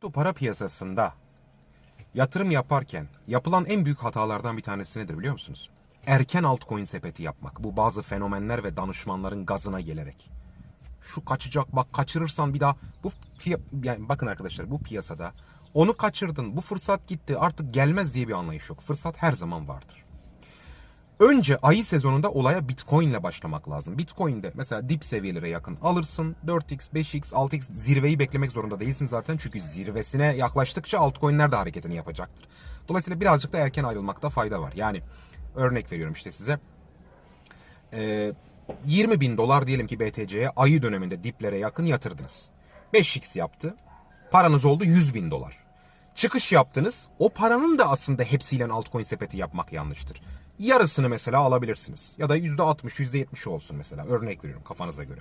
Kripto para piyasasında yatırım yaparken yapılan en büyük hatalardan bir tanesi nedir biliyor musunuz? Erken altcoin sepeti yapmak. Bu bazı fenomenler ve danışmanların gazına gelerek. Şu kaçacak bak kaçırırsan bir daha bu yani bakın arkadaşlar bu piyasada onu kaçırdın bu fırsat gitti artık gelmez diye bir anlayış yok. Fırsat her zaman vardır. Önce ayı sezonunda olaya Bitcoin ile başlamak lazım. Bitcoin'de mesela dip seviyelere yakın alırsın. 4x, 5x, 6x zirveyi beklemek zorunda değilsin zaten. Çünkü zirvesine yaklaştıkça altcoin'ler de hareketini yapacaktır. Dolayısıyla birazcık da erken ayrılmakta fayda var. Yani örnek veriyorum işte size. Ee, 20 bin dolar diyelim ki BTC'ye ayı döneminde diplere yakın yatırdınız. 5x yaptı. Paranız oldu 100 bin dolar. Çıkış yaptınız. O paranın da aslında hepsiyle altcoin sepeti yapmak yanlıştır. Yarısını mesela alabilirsiniz. Ya da %60, %70 olsun mesela. Örnek veriyorum kafanıza göre.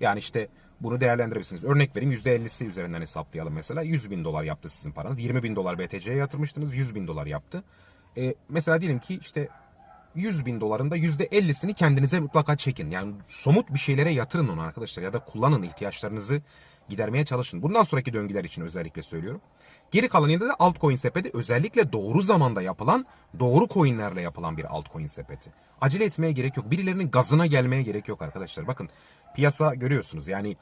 Yani işte bunu değerlendirebilirsiniz. Örnek vereyim %50'si üzerinden hesaplayalım mesela. 100 bin dolar yaptı sizin paranız. 20 bin dolar BTC'ye yatırmıştınız. 100 bin dolar yaptı. Ee, mesela diyelim ki işte 100 bin doların da %50'sini kendinize mutlaka çekin. Yani somut bir şeylere yatırın onu arkadaşlar. Ya da kullanın ihtiyaçlarınızı gidermeye çalışın. Bundan sonraki döngüler için özellikle söylüyorum. Geri kalanında da altcoin sepeti özellikle doğru zamanda yapılan, doğru coinlerle yapılan bir altcoin sepeti. Acele etmeye gerek yok. Birilerinin gazına gelmeye gerek yok arkadaşlar. Bakın piyasa görüyorsunuz. Yani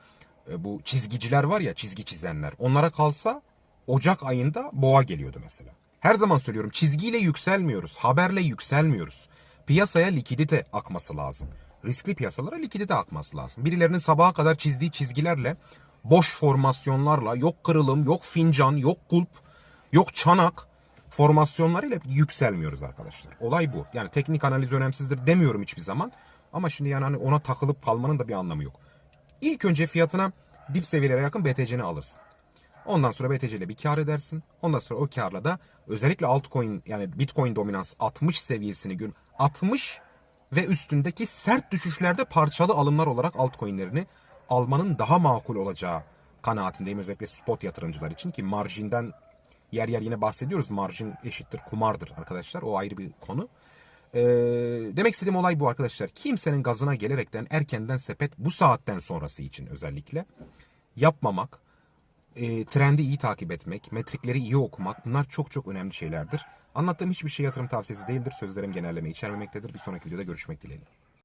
e, bu çizgiciler var ya çizgi çizenler. Onlara kalsa Ocak ayında boğa geliyordu mesela. Her zaman söylüyorum çizgiyle yükselmiyoruz. Haberle yükselmiyoruz. Piyasaya likidite akması lazım. Riskli piyasalara likidite akması lazım. Birilerinin sabaha kadar çizdiği çizgilerle boş formasyonlarla yok kırılım, yok fincan, yok kulp, yok çanak formasyonlarıyla yükselmiyoruz arkadaşlar. Olay bu. Yani teknik analiz önemsizdir demiyorum hiçbir zaman. Ama şimdi yani hani ona takılıp kalmanın da bir anlamı yok. İlk önce fiyatına dip seviyelere yakın BTC'ni alırsın. Ondan sonra BTC ile bir kar edersin. Ondan sonra o karla da özellikle altcoin yani Bitcoin dominans 60 seviyesini gün 60 ve üstündeki sert düşüşlerde parçalı alımlar olarak altcoin'lerini almanın daha makul olacağı kanaatindeyim özellikle spot yatırımcılar için ki marjinden yer yer yine bahsediyoruz. Marjin eşittir kumardır arkadaşlar. O ayrı bir konu. Ee, demek istediğim olay bu arkadaşlar. Kimsenin gazına gelerekten erkenden sepet bu saatten sonrası için özellikle yapmamak, e, trendi iyi takip etmek, metrikleri iyi okumak bunlar çok çok önemli şeylerdir. Anlattığım hiçbir şey yatırım tavsiyesi değildir. Sözlerim genelleme içermemektedir. Bir sonraki videoda görüşmek dileğiyle.